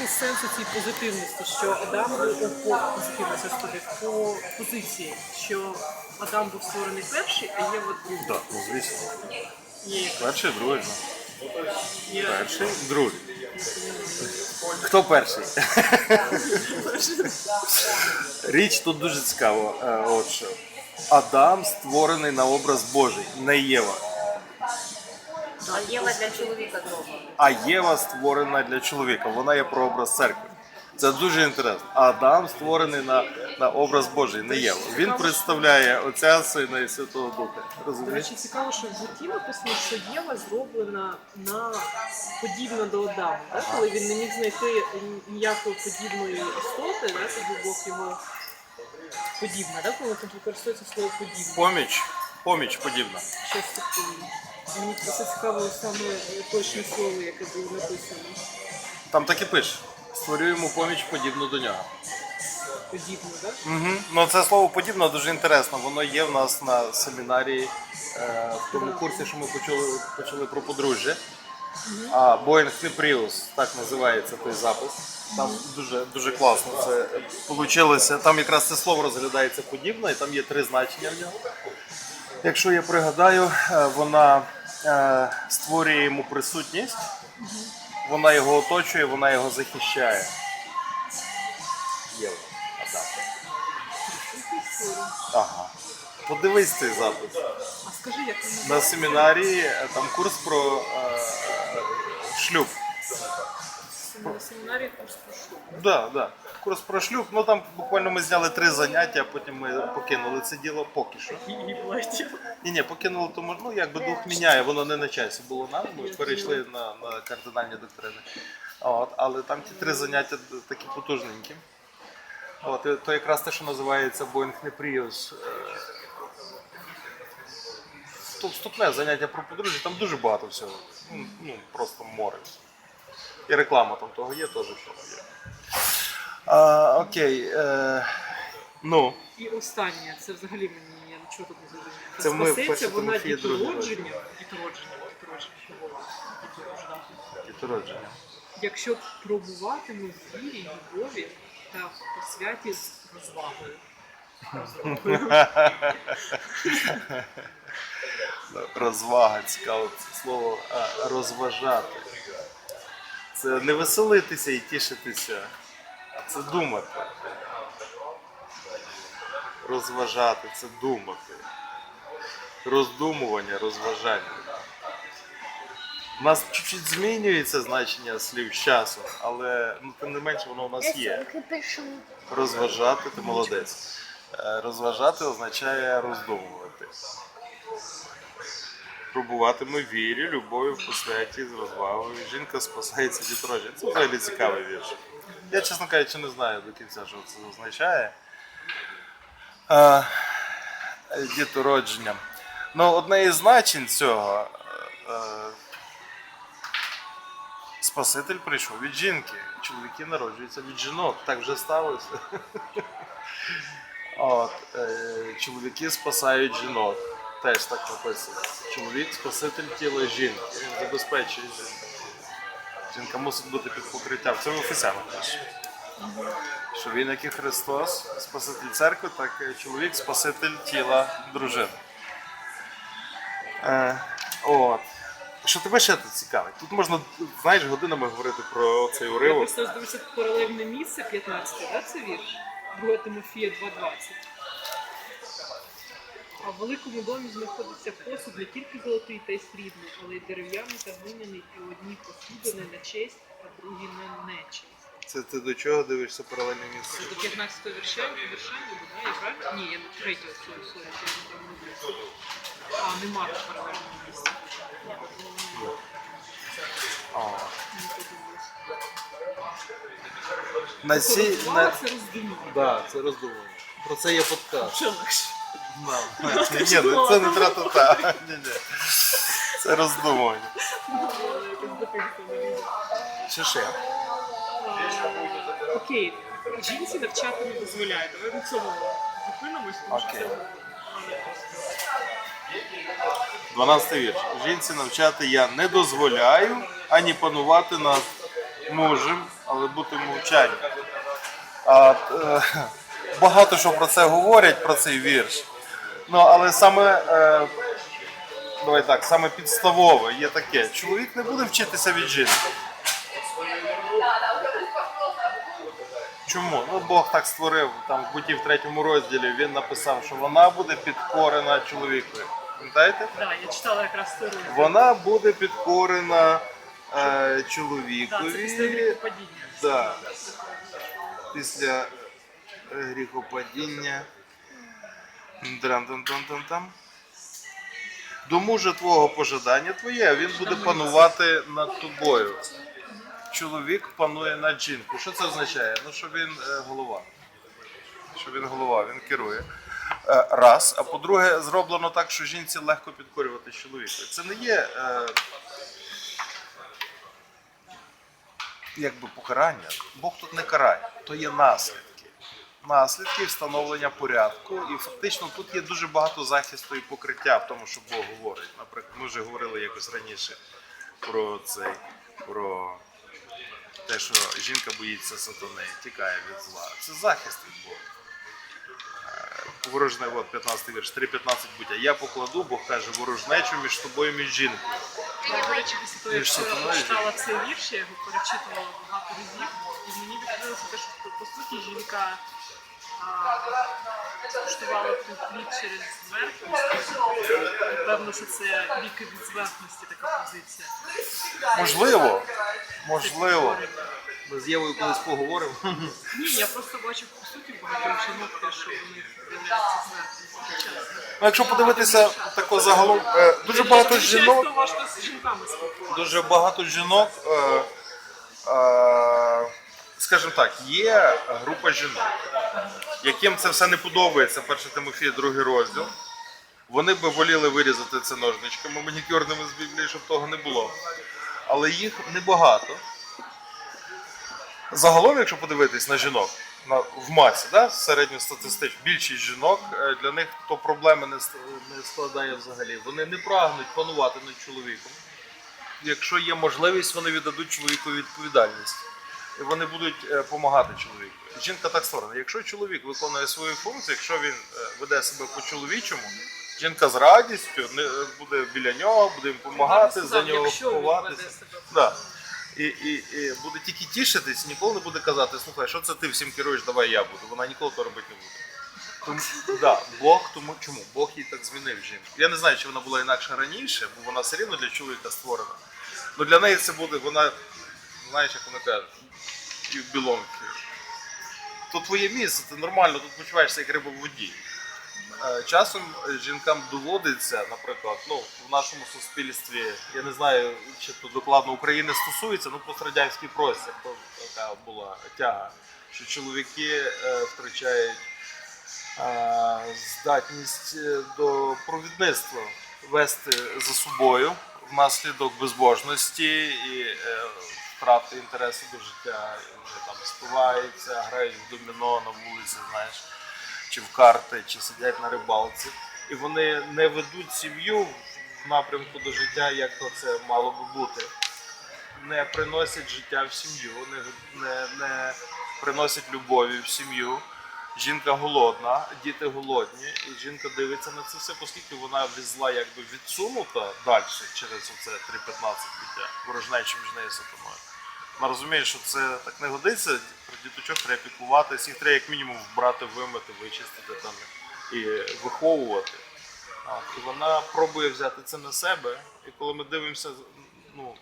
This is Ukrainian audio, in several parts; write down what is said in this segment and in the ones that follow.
який сенс у цій позитивності, що Адам був по позитивності по позиції, що Адам був створений перший, а Єва другий. Так, ну звісно. Є, Перший, другий. ну. є. Перший, другий. Хто перший? Річ тут дуже цікава. Е, От що. Адам створений на образ Божий, не Єва. А Єва для чоловіка зроблена. А Єва створена для чоловіка. Вона є прообраз церкви. Це дуже інтересно. Адам створений на, на образ Божий, не Єва. Він представляє Отця, Сина і Святого Духа. До Розумієш? речі, цікаво, що в житті написано, що Єва зроблена на подібно до Адама. Да? Коли він не міг знайти ніякої подібної істоти, да? тоді Бог його подібна, да? коли тут використовується слово подібне. Поміч, поміч подібна. Щось таке. Мені просто цікаво саме точне слово, яке було написано. Там так і пише. Створюємо поміч подібну до нього. Подібно, так? Угу. Ну це слово подібно дуже інтересно. Воно є в нас на семінарі е, в тому курсі, що ми почали, почали про подружжя. А Boeing Neprius, так називається той запис. Там дуже дуже класно це вийшло. Там якраз це слово розглядається подібно, і там є три значення в нього. Якщо я пригадаю, е, вона е, створює йому присутність, вона його оточує, вона його захищає. Єва, Адам. Ага. Подивись цей запис. А скажи, як На семінарі е, там курс про е, шлюб. На семінарі курс про шлюб. Да, да. Курс про шлюб. Ну там буквально ми зняли три заняття, а потім ми покинули це діло поки що. І, платів. Ні, ні, покинули, тому ну якби дух міняє, воно не на часі було нам. Ми перейшли на, на кардинальні доктрини. От, але там ті три заняття такі потужненькі. От, то якраз те, що називається Neprius. Тут вступне заняття про подружжя, там дуже багато всього. Ну, ну, просто море. І реклама там того є, теж що є. А, окей. Е, ну. І останнє, це взагалі мені я нічого тут не зрозуміла. Це ми Спасеться вона Тимофія, друге дітородженням, дітородженням, дітородженням, дітородженням. Дітородження. Якщо пробуватиме в вірі, любові та посвяті з розвагою. Розвага, цікаво це слово а, розважати. Це не веселитися і тішитися, а це думати. Розважати це думати. Роздумування, розважання. У нас чуть-чуть змінюється значення слів з часом, але ну, тим не менше воно у нас є. Розважати ти молодець. Е, Розважати означає роздумувати. Пробуватиме вірі, любові в посвяті з розвагою. Жінка спасається дітородження. Це взагалі цікавий вірш. Я, чесно кажучи, не знаю до кінця, що це означає. Дітородження. Ну, одне із значень цього. е, е, Спаситель прийшов від жінки. Чоловіки народжуються від жінок. Так вже сталося. От, е, чоловіки спасають жінок. Теж так написано. Чоловік спаситель тіла жінки. Він забезпечує жінку. Жінка мусить бути під покриттям. Це Ефесянах пише. Що він, як і Христос, спаситель церкви, так і чоловік спаситель тіла дружини. Е, от. Що тебе ще тут цікавить? Тут можна, знаєш, годинами говорити про цей Я уривок. просто роздивився паралельне місце 15, да, це вірш? 2 Тимофія 2.20. А в великому домі знаходиться посуд не тільки золотий та й срібний, але й дерев'яний та глиняний, і одні посудини на честь, а другі на нечесть. Це ти до чого дивишся паралельне місце? До 15 вірша, ніби, да, я правильно? Ні, я до 3 сорі, сорі, я там не дивлюся. А, нема місці. Ні, А. не. На цій, на... це роздумування. Да, це роздумування. Про це є подкаст. Що легше? Ні, ну це не тра-та-та. Це роздумування. Чи ще? Окей, жінці навчати не дозволяє. Давай на цьому зупинимось, тому що Окей. це 12 вірш. Жінці навчати я не дозволяю ані панувати над мужем, але бути в мовчанні. А, е, багато що про це говорять, про цей вірш. Ну, але саме, е, давай так, саме підставове є таке. Чоловік не буде вчитися від жінки. Чому? Ну Бог так створив там в буті в третьому розділі. Він написав, що вона буде підкорена чоловікові. Пам'ятаєте? Да, я читала якраз цю розділ. Вона буде підкорена е, Да, це після чоловікові. гріхопадіння. Да. Після е, гріхопадіння. До мужа твого пожадання твоє, а він буде панувати над тобою. Чоловік панує над жінкою. Що це означає? Ну, що він е, голова. Що він голова, він керує. Е, раз. А по-друге, зроблено так, що жінці легко підкорювати чоловіка. Це не є е, якби покарання. Бог тут не карає, то є наслідки. Наслідки встановлення порядку. І фактично тут є дуже багато захисту і покриття в тому, що Бог говорить. Наприклад, ми вже говорили якось раніше про цей, про те, що жінка боїться сатани, тікає від зла. Це захист від Бога. Е, Ворожне, от 15 вірш, 3.15 будь. А я покладу, Бог каже, ворожнечу між тобою і між жінкою. Я, до речі, після того, як читала цей вірш, я його перечитувала багато разів, і мені відкрилося те, що по суті жінка а, скуштувала той через зверхність. Певно, що це ліки від зверхності така позиція. Можливо, можливо. Ми з Євою колись поговоримо. Ні, я просто бачу по суті багатьох жінок те, що вони виявляються зверхність. Ну, якщо подивитися тако загалом, е, дуже багато жінок, часто важко з жінками спілкуватися. дуже багато жінок, е, е, скажімо так, є група жінок, яким це все не подобається, перше Тимофія, другий розділ. Вони би воліли вирізати це ножничками манікюрними з Біблії, щоб того не було. Але їх небагато. Загалом, якщо подивитись на жінок на, в масі, да, середньостатистично, більшість жінок, е, для них то проблеми не, не складає взагалі. Вони не прагнуть панувати над чоловіком. Якщо є можливість, вони віддадуть чоловіку відповідальність. Вони будуть допомагати чоловіку. Жінка так створена. Якщо чоловік виконує свою функцію, якщо він е, веде себе по-чоловічому, жінка з радістю е, буде біля нього, буде їм допомагати, за нього ховатися. Да. І, і, і буде тільки тішитись, ніколи не буде казати, слухай, що це ти всім керуєш, давай я буду. Вона ніколи то робити не буде. Тому, да, Бог, тому чому? Бог її так змінив жінку. Я не знаю, чи вона була інакше раніше, бо вона все рівно для чоловіка створена. Ну для неї це буде, вона, знаєш, як вона каже, you belong here. То твоє місце, ти нормально, тут почуваєшся як риба в воді. Е, Часом жінкам доводиться, наприклад, ну, в нашому суспільстві, я не знаю, чи то докладно України стосується, ну пострадянський простір, то така була тяга, що чоловіки е, втрачають е, здатність е, до провідництва вести за собою внаслідок безбожності і е, втрати інтересу до життя. І Вони там спиваються, грають в доміно на вулиці, знаєш чи в карти, чи сидять на рибалці, і вони не ведуть сім'ю в напрямку до життя, як то це мало би бути. Не приносять життя в сім'ю, не, не, не приносять любові в сім'ю. Жінка голодна, діти голодні, і жінка дивиться на це все, оскільки вона від зла якби відсунута далі через оце 3.15 буття, ворожнечі між нею сатаною. Вона розуміє, що це так не годиться, про діточок треба піклуватися, їх треба як мінімум вбрати, вимити, вичистити там і виховувати. От, і вона пробує взяти це на себе. І коли ми дивимося ну,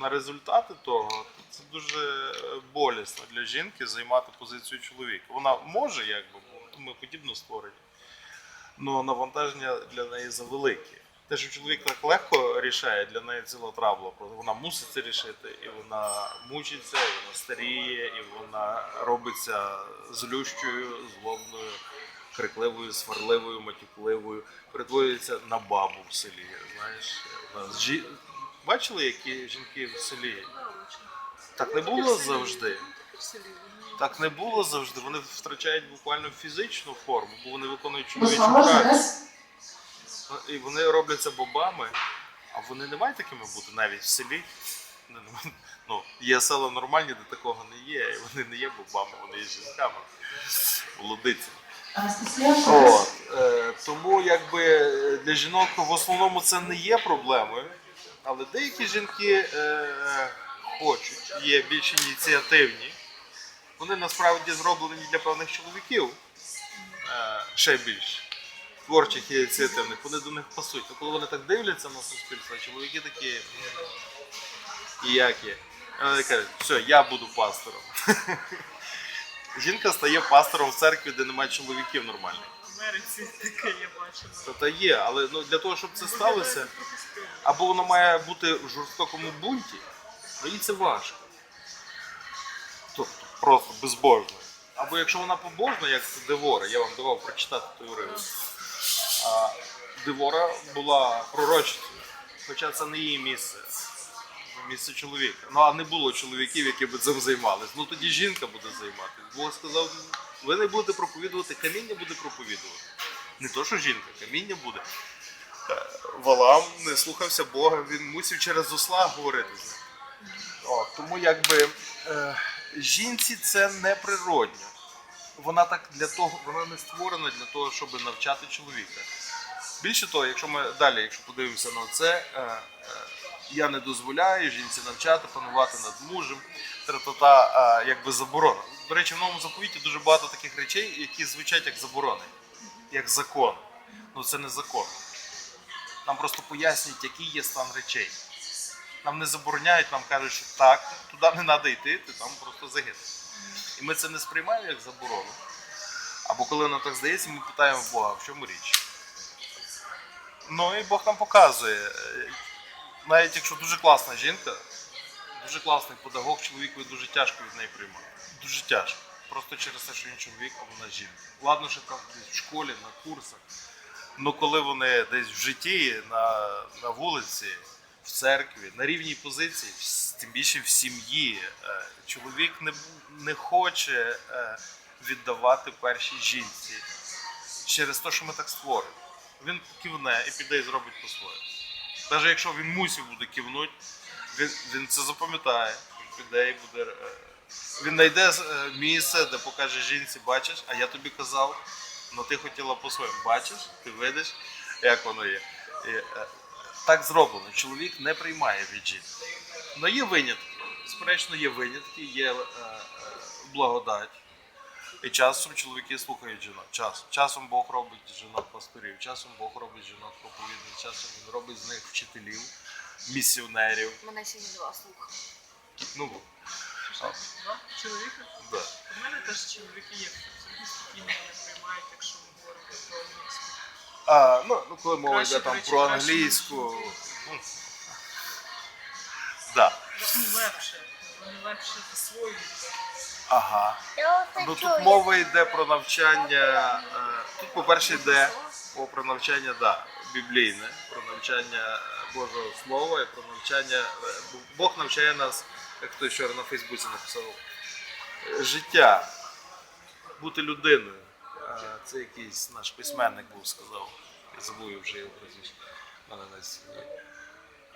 на результати того, то це дуже болісно для жінки займати позицію чоловіка. Вона може, якби, бо ми подібно створені, але навантаження для неї завелике. Те, що чоловік так легко рішає, для неї ціла. Просто Вона мусить це рішити, і вона мучиться, і вона старіє, і вона робиться злющою, злобною, крикливою, сварливою, матюкливою, перетворюється на бабу в селі. Знаєш, жі- бачили, які жінки в селі? Так не було завжди. Так не було завжди. Вони втрачають буквально фізичну форму, бо вони виконують чоловічу Pessoal, працю. mas І вони робляться бобами, а вони не мають такими бути навіть в селі. Ну, є села нормальні, де такого не є, і вони не є бабами, вони є жінками. Молодиці. От, е, тому якби е, для жінок в основному це не є проблемою, але деякі жінки е, хочуть, є більш ініціативні. Вони насправді зроблені для певних чоловіків е, ще більш творчих ініціативних. Вони до них пасують. А коли вони так дивляться на суспільство, чоловіки такі «М, які. Вони кажуть, все, я буду пастором. Жінка стає пастором в церкві, де немає чоловіків нормальних. В Америці таке я бачила. Та, є, але ну, для того, щоб це сталося, або вона має бути в жорстокому бунті, ну їй це важко. Тобто просто безбожно. Або якщо вона побожна, як Девора, я вам давав прочитати той уривок. А Девора була пророчицею, хоча це не її місце. Це Місце чоловіка. Ну а не було чоловіків, які б цим займалися. Ну тоді жінка буде займатися. Бог сказав, ви не будете проповідувати, каміння буде проповідувати. Не то, що жінка, каміння буде. Е, Валам не слухався Бога, він мусив через осла говорити з ним. О, тому якби е, жінці це не природньо. Вона так для того, вона не створена для того, щоб навчати чоловіка. Більше того, якщо ми далі, якщо подивимося на це, е, е, я не дозволяю жінці навчати, панувати над мужем, тра-та-та, е, якби заборона. До речі, в новому заповіті дуже багато таких речей, які звучать як заборони, як закон. Ну це не закон. Нам просто пояснюють, який є стан речей. Нам не забороняють, нам кажуть, що так, туди не треба йти, ти там просто загинеш. І ми це не сприймаємо як заборону. Або коли нам так здається, ми питаємо Бога, в чому річ. Ну і Бог нам показує. Е, Навіть якщо дуже класна жінка, дуже класний педагог, чоловікові дуже тяжко від неї приймати. Дуже тяжко. Просто через те, що він чоловік, а вона жінка. Ладно, що там в школі, на курсах. Ну коли вони десь в житті, на, на вулиці, в церкві, на рівній позиції, тим більше в сім'ї, е, чоловік не, не хоче е, віддавати першій жінці через те, що ми так створені. Він кивне і піде і зробить по-своєму. Навіть якщо він мусив буде кивнути, він, він це запам'ятає, він піде і буде. е, Він знайде місце, де покаже жінці, бачиш, а я тобі казав, ну ти хотіла по-своєму. Бачиш, ти видиш, як воно є. І, так зроблено. Чоловік не приймає від жінки. Ну є винятки. Безперечно, є винятки, є е, е, благодать. І часом чоловіки слухають жінок. Часом. Часом Бог робить жінок пасторів, часом Бог робить жінок проповідних, часом він робить з них вчителів, місіонерів. Мене сьогодні два слуха. Ну, да? Чоловіка? да. У мене теж чоловіки є, абсолютно спокійно мене приймають, якщо ми говоримо про англійську. А, ну, ну коли мова Краще, йде там про краще, англійську. Ну, да. Вони легше, вони легше. Ага. Ну тут мова йде про навчання. е, Тут, по-перше, йде о, про навчання, да, біблійне, про навчання е, Божого Слова і про навчання. е, Бо- Бог навчає нас, як хтось вчора на Фейсбуці написав, е, життя, бути людиною. Це якийсь наш письменник був сказав. Я забув вже його прізвище.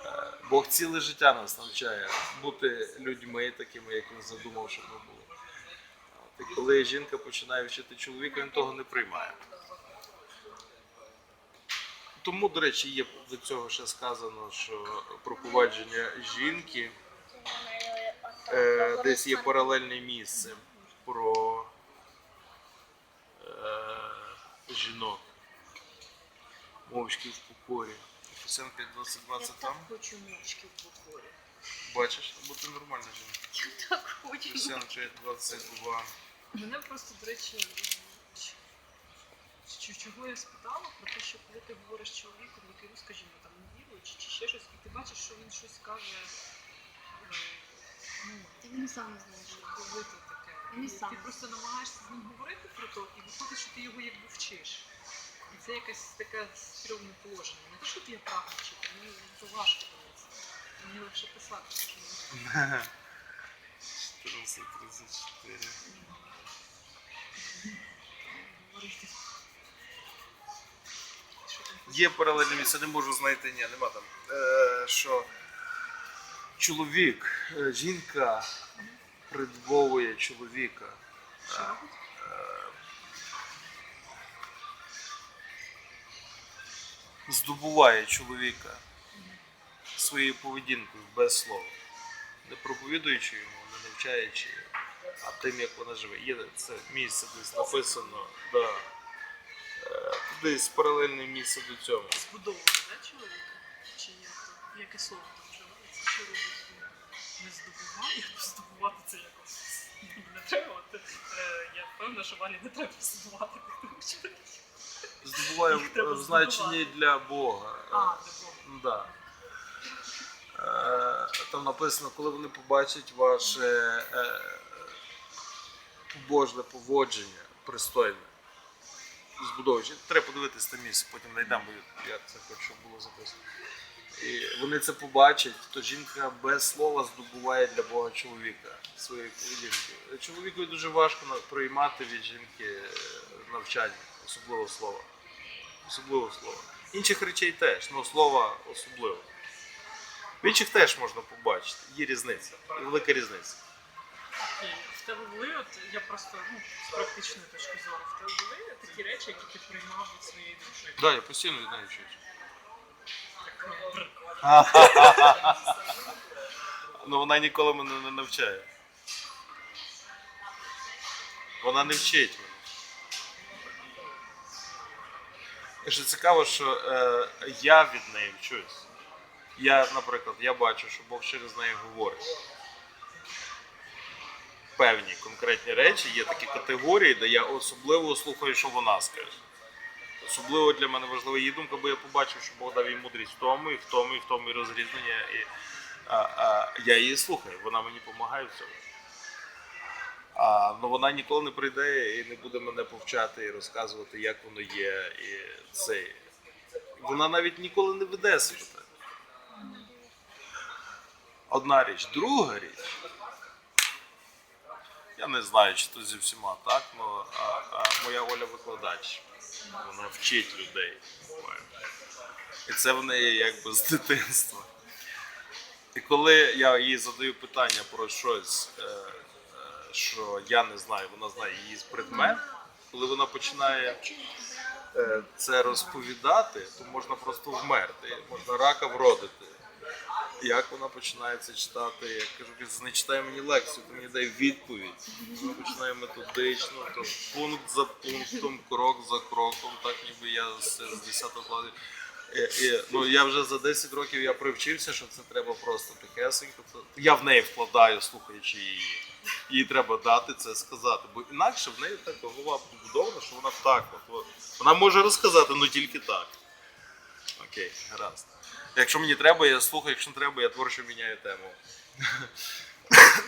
Е, Бог ціле життя нас навчає бути людьми такими, як він задумав, щоб ми були. І коли жінка починає вчити чоловіка, він того не приймає. Тому, до речі, є до цього ще сказано, що пропровадження жінки е, десь є паралельне місце про е, жінок. Мовчки в покорі. Писанка 2020 там. Я хочу мовчки в покорі. Бачиш, бо ти нормальна жінка. Я так хочу. Писанка 22. Мене просто, до речі, чого я спитала про те, що коли ти говориш чоловіком, який, скажімо, там не віруючи чи ще щось, і ти бачиш, що він щось каже, е, ну, Та він сам не знає, що. говорити таке. Він І сам. ти просто намагаєшся з ним говорити про то, і виходить, що ти його якби вчиш. І це якесь таке стрьомне положення. Не те, що ти я прагну вчити, мені це важко дається. Мені легше писати, мовити. 1434. говорити. Що там Є паралельне місце, не можу знайти, ні, нема там. Е, що Чоловік, е, жінка придбовує чоловіка. Що здобуває чоловіка своєю поведінкою без слова, не проповідуючи йому, не навчаючи, а тим, як вона живе. Є це місце десь написано, да. Е, десь паралельне місце до цього. Збудовує, да, чоловіка? Чи як? Яке слово там вживається? Що робить? Не здобуває? Здобувати це якось не треба. От, е, Я впевнена, що Валі не треба тих чоловіків. Здобуває треба в значенні здобувати. для Бога. А, не Бог. Ну, Да. Е, Там написано, коли вони побачать ваше е, побожне поводження пристойне. Збудовуючи. Треба подивитись те місце, потім знайдемо, бо я це хочу, щоб було записано. І вони це побачать, то жінка без слова здобуває для Бога чоловіка своєю поведінкою. Чоловікові дуже важко приймати від жінки е, навчання, особливо слова. Особливо слова. Інших речей теж, але слова особливо. В інших теж можна побачити. Є різниця. І велика різниця. Окей. В тебе були, от я просто ну, з практичної точки зору, в тебе були такі речі, які ти приймав від своєї душі. Так, да, я постійно від неї вчусь. Ну вона ніколи мене не навчає. Вона не вчить мене. І що цікаво, що е, я від неї вчусь. Я, наприклад, я бачу, що Бог через неї говорить. Певні конкретні речі, є такі категорії, де я особливо слухаю, що вона скаже. Особливо для мене важлива її думка, бо я побачив, що Бог дав їй мудрість в тому, і в тому, і в тому, і розрізнення. І, а, а, я її слухаю, вона мені допомагає в цьому. А, ну вона ніколи не прийде і не буде мене повчати і розказувати, як воно є. І це. Вона навіть ніколи не веде себе. Одна річ. Друга річ. Я не знаю, чи то зі всіма так, но, а, а моя Оля викладач. Вона вчить людей. І це в неї якби з дитинства. І коли я їй задаю питання про щось, е, е, що я не знаю, вона знає її предмет, коли вона починає е, це розповідати, то можна просто вмерти, можна рака вродити. Як вона починає це читати, я кажу, «Киць, не читай мені лекцію, ти мені дай відповідь. Вона починає методично, то пункт за пунктом, крок за кроком, так ніби я з, з 10 класу. І, і, ну, я вже за 10 років я привчився, що це треба просто тихесенько. Я в неї вкладаю, слухаючи її. Їй треба дати це сказати, бо інакше в неї так голова побудована, що вона так. От, от. Вона може розказати, але тільки так. Окей, гаразд. Якщо мені треба, я слухаю, якщо не треба, я творчо міняю тему.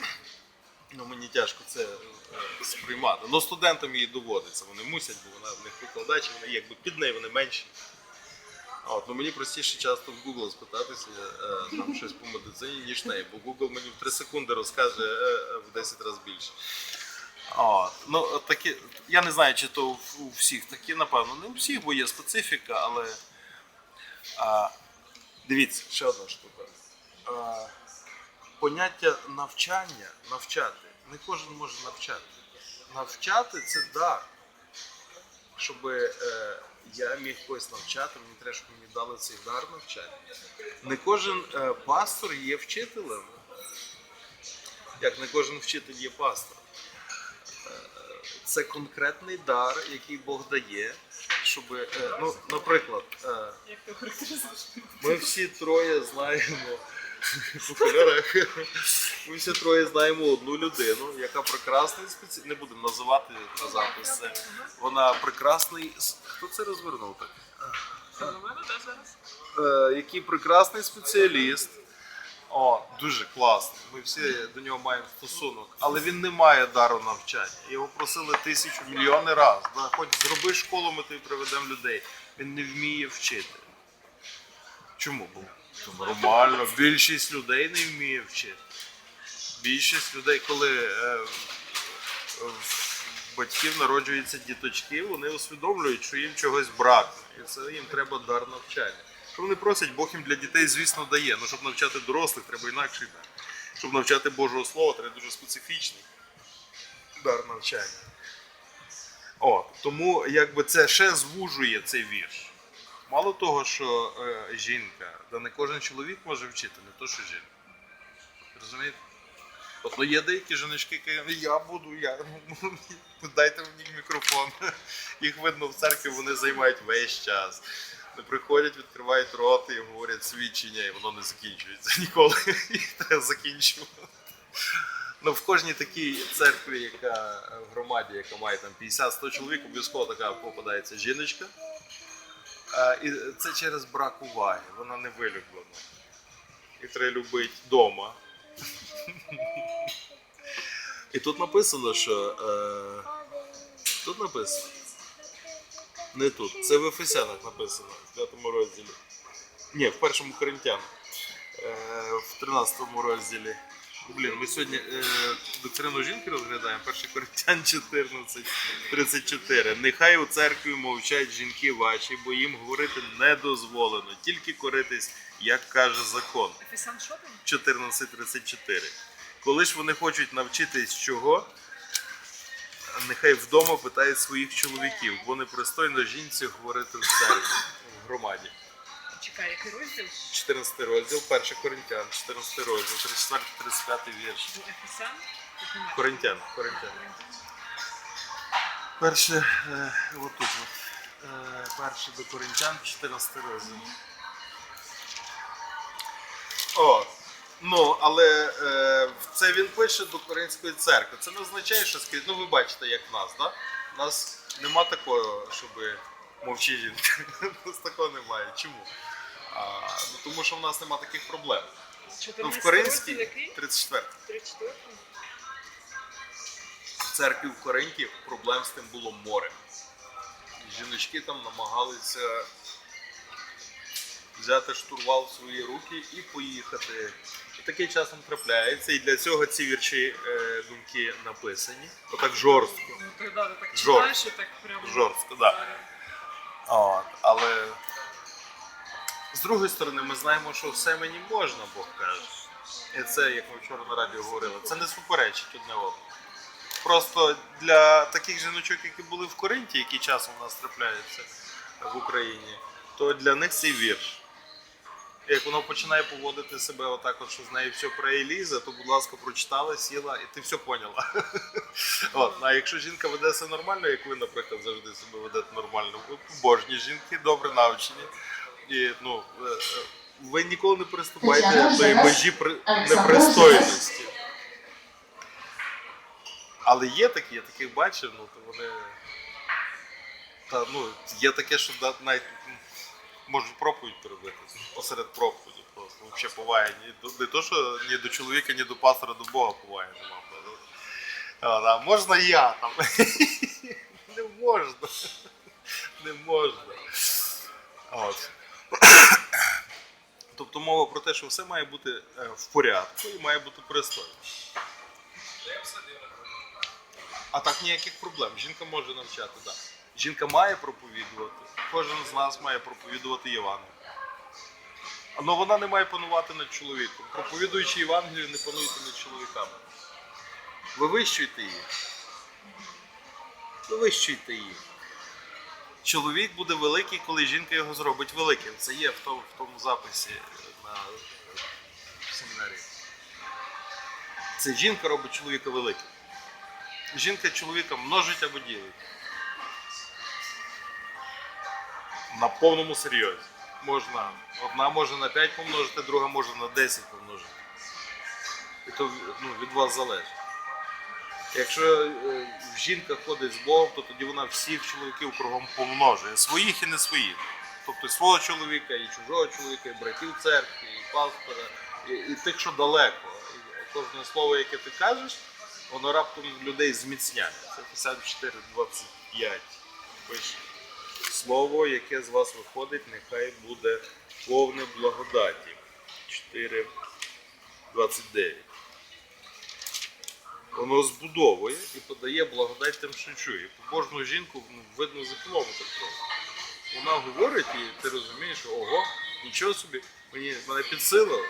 Ну, мені тяжко це е, сприймати. Ну, студентам їй доводиться, вони мусять, бо вона в них викладач, вони якби під нею вони менші. А От, ну мені простіше часто в Google спитатися е, там щось по медицині, ніж неї, бо Google мені в 3 секунди розкаже е, е, в 10 разів більше. От, ну, такі, я не знаю, чи то у у всіх такі, напевно, не у всіх, бо є специфіка, але а, дивіться, ще одна штука. А, поняття навчання, навчати. Не кожен може навчати. Навчати це дар. Щоб е, я міг когось навчати, мені треба, щоб мені дали цей дар навчання. Не кожен е, пастор є вчителем, як не кожен вчитель є пастором. Е, Це конкретний дар, який Бог дає, щоб, е, ну, наприклад, е, ми всі троє знаємо. Ми всі троє знаємо одну людину, яка прекрасний спеціаліст. Не будемо називати на запис. це. Вона прекрасний. Хто це розвернув так? Е, який прекрасний спеціаліст. О, дуже класний. Ми всі до нього маємо стосунок, але він не має дару навчання. Його просили тисячу мільйони разів. Да, хоч зроби школу, ми тобі приведемо людей. Він не вміє вчити. Чому? Бо нормально. Більшість людей не вміє вчити. Більшість людей, коли е, в батьків народжуються діточки, вони усвідомлюють, що їм чогось бракне. І це їм треба дар навчання. Що вони просять, Бог їм для дітей, звісно, дає. Ну, щоб навчати дорослих, треба інакший дар. Щоб навчати Божого Слова, треба дуже специфічний дар навчання. О, тому якби це ще звужує цей вірш. Мало того, що е, жінка, да не кожен чоловік може вчити, не то, що жінка. Розумієте? От ну, є деякі жіночки, які я буду, я дайте мені мікрофон. Їх видно в церкві, вони займають весь час. Приходять, відкривають рот і говорять свідчення, і воно не закінчується ніколи. Їх закінчувати. Ну, в кожній такій церкві, яка в громаді, яка має там 50-100 чоловік, обов'язково така попадається жіночка. А, і це через брак уваги, вона не вилюблена. І треба любити вдома. І тут написано, що. Е, тут написано. Не тут. Це в Ефесянах написано, в 5 розділі. Ні, в першому Коринтян. Е, в 13 розділі. Блін, ми сьогодні е, доктрину жінки розглядаємо, 1 Коринтян 14, 34. Нехай у церкві мовчать жінки ваші, бо їм говорити не дозволено, тільки коритись, як каже закон. Ефесян що там? 14.34. Коли ж вони хочуть навчитись чого, нехай вдома питають своїх чоловіків, бо непристойно жінці говорити в церкві, в громаді. Чекай, який розділ? 14 розділ, 1 Коринтян, 14 розділ, 34-35 вірш. Ну, Ефесян? Коринтян, Коринтян. Перше, е, отут от. Е, перше до Коринтян, 14 розділ. О, ну, але е, це він пише до Коринської церкви. Це не означає, що скрізь. Ну, ви бачите, як в нас? Да? У нас нема такого, щоб мовчи жінка. У нас такого немає. Чому? А, ну, тому що в нас нема таких проблем. Ну, в Коринській розділ який? 34 34? в церкві в Коринті проблем з тим було море. Жіночки там намагалися взяти штурвал в свої руки і поїхати. Таке часом трапляється, і для цього ці вірші е, думки написані. Отак жорстко. Ну, ти, да, ти так Жорстко. читаєш і так прямо... Жорстко, да. От, але з другої сторони, ми знаємо, що все мені можна, Бог каже. І це, як ми вчора на радіо говорили, це не суперечить одне одному. Просто для таких жіночок, які були в Коринті, які часом у нас трапляються в Україні, то для них цей вірш. Як воно починає поводити себе отак, от, що з нею все про Еліза, то, будь ласка, прочитала, сіла, і ти все поняла. От, а якщо жінка веде себе нормально, як ви, наприклад, завжди себе ведете нормально, ви побожні жінки, добре навчені. І, ну, е, е, ви ніколи не переступаєте тої межі непристойності. Але є такі, я таких бачив, ну то вони. Та, ну, є таке, що навіть м, можуть проповідь перебити посеред проповіді. Просто взагалі поваги ні до не то, що ні до чоловіка, ні до пастора, до Бога поваги нема. правда. А, да, можна я там. Не можна. Не можна. От. Тобто мова про те, що все має бути е, в порядку і має бути пристойно. А так ніяких проблем. Жінка може навчати, так. Жінка має проповідувати. Кожен з нас має проповідувати Євангелію. Але вона не має панувати над чоловіком. Проповідуючи Євангелію, не пануйте над чоловіками. Вивищуйте її. Вивищуйте її. Чоловік буде великий, коли жінка його зробить великим. Це є в тому, в тому записі на в семінарі. Це жінка робить чоловіка великим. Жінка чоловіка множить або ділить. На повному серйозі. Можна, одна може на 5 помножити, друга може на 10 помножити. І то ну, від вас залежить. Якщо е, жінка ходить з Богом, то тоді вона всіх чоловіків кругом помножує. Своїх і не своїх. Тобто і свого чоловіка, і чужого чоловіка, і братів церкви, і пастора, і, і тих, що далеко. І кожне слово, яке ти кажеш, воно раптом людей зміцняє. Це 54.25 пише. Слово, яке з вас виходить, нехай буде повне благодаті. 4.29. Воно збудовує і подає благодать тим, що чує. Побожну жінку видно за кілометр вона говорить, і ти розумієш, що ого, нічого собі, мені мене підсилило.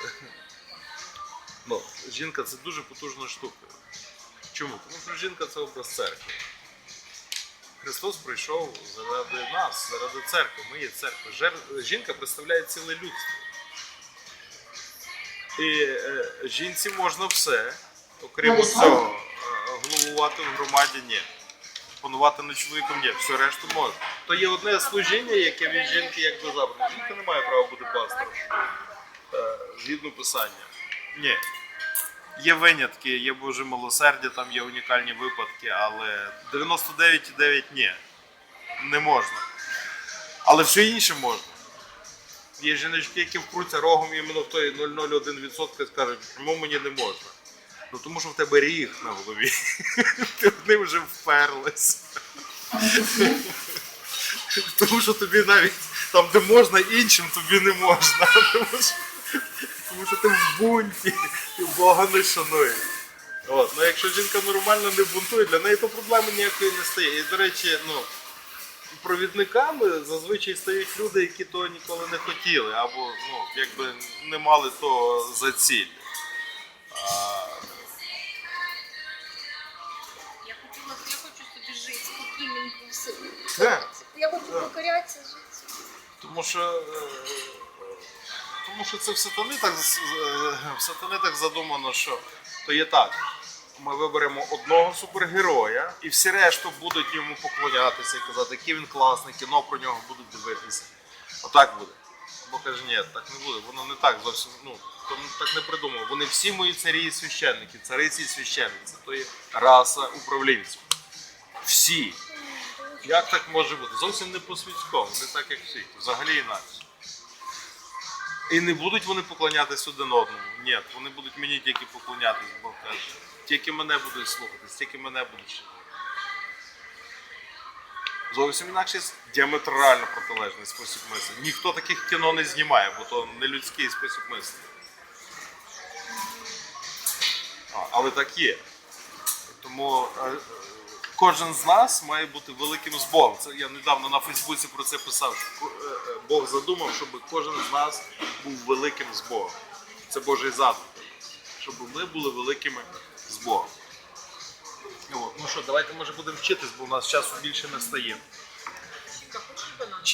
Ну, жінка це дуже потужна штука. Чому? Тому що жінка це образ церкви. Христос прийшов заради нас, заради церкви. Ми є церква. Жер- Жінка представляє ціле людство. І е, жінці можна все, окрім цього, головувати в громаді ні. Панувати над чоловіком ні, все решту можна. То є одне служіння, яке від жінки якби забрано. Жінка не має права бути пастором. Е, Згідно писання. Ні. Є винятки, є Боже милосердя, там є унікальні випадки, але 99,9 ні. Не можна. Але все інше можна. Є жіночки, які вкруться рогом іменно в той 0,01% і скажуть, чому мені не можна. Ну тому що в тебе ріг на голові. Ти в ним вже вперлась. Тому що тобі навіть там, де можна іншим, тобі не можна. Тому що, ти в бунті, ти Бога не шануєш. От. Ну, якщо жінка нормально не бунтує, для неї то проблеми ніякої не стає. І, до речі, ну, провідниками зазвичай стають люди, які того ніколи не хотіли, або ну, якби не мали того за ціль. А, Я хотіла, я хочу собі жити спокійненько все. Я хочу покорятися жити. Тому що, е, тому що це в сатани так, е, в сатани так задумано, що то є так. Ми виберемо одного супергероя, і всі решту будуть йому поклонятися і казати, який він класний, кіно про нього будуть дивитися. Отак буде. Бо каже, ні, так не буде. Воно не так зовсім. Ну, то так не придумав. Вони всі мої царі і священники, цариці і священниці. То є раса управлінців. Всі. Як так може бути? Зовсім не по-світському, не так як всі. Взагалі інакше. І не будуть вони поклонятись один одному. Ні, вони будуть мені тільки поклонятись, Бог каже. Тільки мене будуть слухатись, тільки мене будуть шанувати. Зовсім інакший діаметрально протилежний спосіб мислення. Ніхто таких кіно не знімає, бо то не людський спосіб мислення. Але так є. Тому е, кожен з нас має бути великим з Богом. Це я недавно на Фейсбуці про це писав. що е, е, Бог задумав, щоб кожен з нас був великим з Богом. Це Божий задум. Щоб ми були великими з Богом. От. Ну що, давайте може будемо вчитись, бо у нас часу більше не стає.